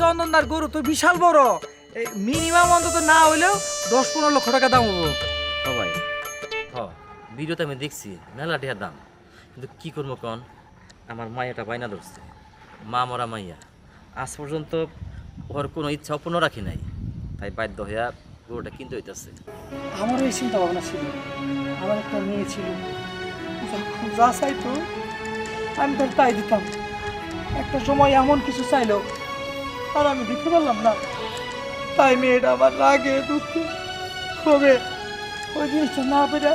চন্দনদার গরু তো বিশাল বড়। মিনিমাম অন্তত না হইলেও দশ পনেরো লক্ষ টাকা দাম হব। ভাই হ ভিডিওতে আমি দেখছি মেলা দাম। কিন্তু কি করব কন? আমার মাইয়াটা বাইনা ধরছে। মা মরা মাইয়া। আজ পর্যন্ত ওর কোনো ইচ্ছা অপূর্ণ রাখি নাই। তাই বাধ্য হইয়া গরুটা কিনতে হইতেছে। আমারও এই চিন্তা ভাবনা ছিল। আমার একটা মেয়ে ছিল। যা চাইতো আমি তার তাই দিতাম। একটা সময় এমন কিছু চাইলো আর আমি দিতে পারলাম না। তাই মেয়েটা আমার রাগে দুঃখে হবে ওই জিনিসটা না পেরে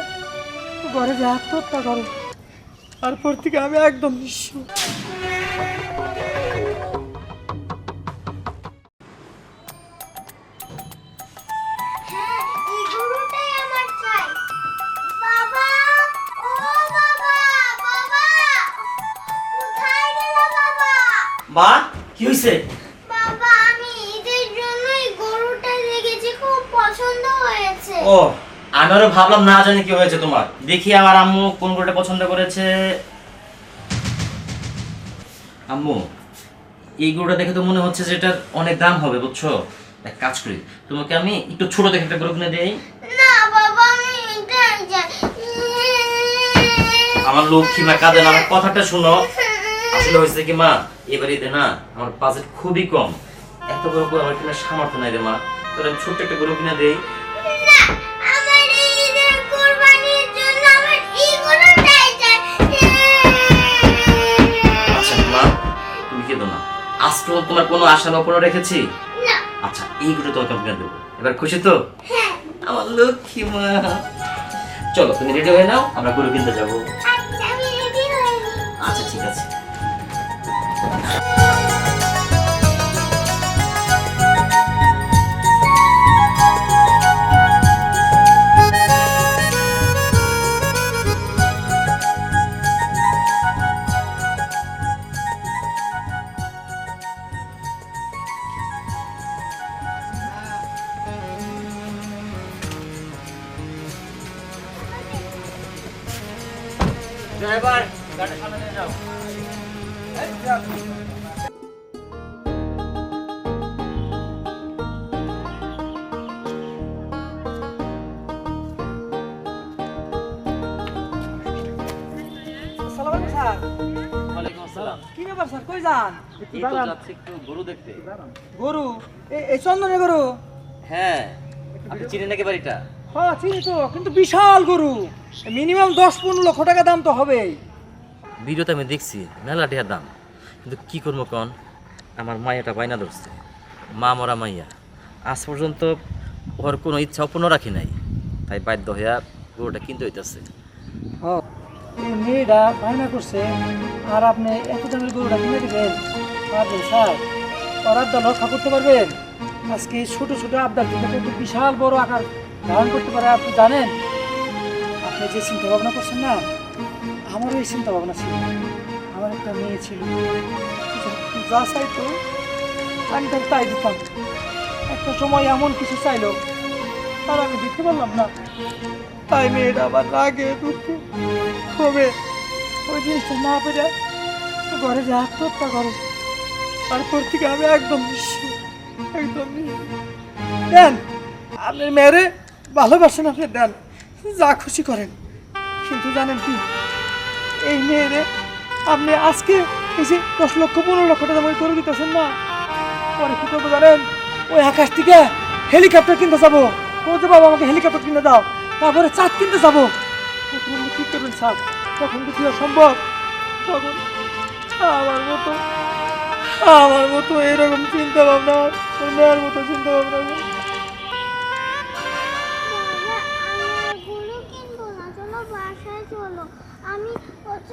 ঘরে যে আত্মহত্যা করে তারপর থেকে আমি একদম নিঃস্ব। হ্যাঁ এই গরুটাই ও আমি আরও ভাবলাম না জানি কি হয়েছে তোমার। দেখি আমার আম্মু কোন গরুটা পছন্দ করেছে। আম্মু এই গরুটা দেখে তো মনে হচ্ছে যে এটার অনেক দাম হবে বুঝছ? এক কাজ করি তোমাকে আমি একটু ছোট দেখে একটা গরু কিনে দেই। না বাবা আমি আমার লক্ষ্মী মা কাঁদে না আমার কথাটা শুনো। আসলে হয়েছে কি মা এবার ঈদে না আমার বাজেট খুবই কম। এত বড় গরু আমার কেনার সামর্থ্য নাই রে মা। তোর ছোট্ট একটা গরু কিনে দেই। আচ্ছা আজকে তোমার কোনো আশা বা রেখেছি? আচ্ছা এই গরু তোমাকে আমি দেবো? এবার খুশি তো? হ্যাঁ। আমার লক্ষ্মী মা। চলো তুমি রেডি হয়ে নাও আমরা গরু কিনতে যাব। আচ্ছা আচ্ছা ঠিক আছে। ড্রাইভার। গাড়ি সামনে নিয়ে যাও আসসালামু আলাইকুম স্যার। ওয়ালাইকুম আসসালাম। কি ব্যাপার স্যার? কই যান? এই তো যাচ্ছি একটু গরু দেখতে। গরু? এই- এই চন্দনের গরু? হ্যাঁ আপনি চিনেন নাকি বাড়িটা? হ্যাঁ চিনি তো কিন্তু বিশাল গরু। মিনিমাম দশ পনেরো লক্ষ টাকা দাম তো হবেই। ভিডিওতে আমি দেখছি মেলা দাম। কিন্তু কি করব কন? আমার বাইনা ধরছে। মা মরা মাইয়া। আজ পর্যন্ত ওর কোনো ইচ্ছা অপূর্ণ রাখি নাই। তাই বাধ্য হইয়া গরুটা কিনতে হইতেছে। হ্যাঁ। মেয়েটা করছে আর আপনি এত দামের গরুটা কিনে দেবেন? পারবেন স্যার? ওর আবদার রক্ষা করতে পারবেন? আজকে ছোট ছোট আবদার থেকে বিশাল বড় আকার ধারণ করতে পারে, আপনি জানেন? আপনি যে চিন্তা ভাবনা করছেন না, আমারও এই চিন্তা ভাবনা ছিল। আমার একটা মেয়ে ছিল। যা চাইতো, আমি তার তাই দিতাম। একটা সময় এমন কিছু চাইলো, আর আমি দিতে পারলাম না। তাই মেয়েটা আবার রাগে দুঃখে হবে। ওই জিনিসটা না পেরে ঘরে যে আত্মহত্যা করে তারপর থেকে আমি একদম একদম নিঃস্ব। দেন, আপনার ভালোবাসেন আপনি দেন, যা খুশি করেন। কিন্তু জানেন কি, এই মেয়েরে আপনি আজকে যে দশ লক্ষ, পনেরো লক্ষ টাকা দাম করে দিতেছেন না, পরে কি করব জানেন? ওই আকাশ থেকে হেলিকপ্টার কিনতে যাব। বলতে বাবা আমাকে হেলিকপ্টার কিনে দাও, তারপরে চাঁদ কিনতে যাব। কি করবেন স্যার? তখন কি সম্ভব? তখন আমার মতো আমার মতো এরকম চিন্তা ভাবনা মেয়ের মতো চিন্তা ভাবনা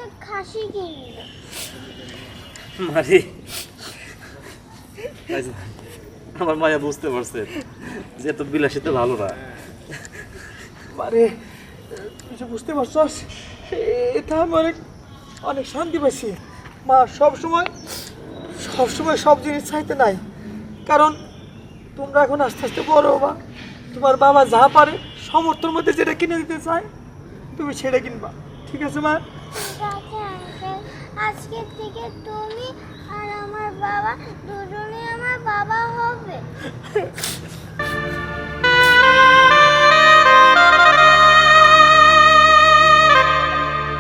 হচ্ছে খাসি কিনবো মারি। আমার মায়া বুঝতে পারছে যে এত বিলাসিতে ভালো না। আরে তুই বুঝতে পারছস এটা আমি অনেক অনেক শান্তি পাইছি। মা সব সময় সব সময় সব জিনিস চাইতে নাই। কারণ তোমরা এখন আস্তে আস্তে বড় বা তোমার বাবা যা পারে সমর্থর মধ্যে যেটা কিনে দিতে চায় তুমি সেটা কিনবা। ঠিক আছে মা? আজকে থেকে তুমি আর আমার বাবা দুজনে আমার বাবা হবে।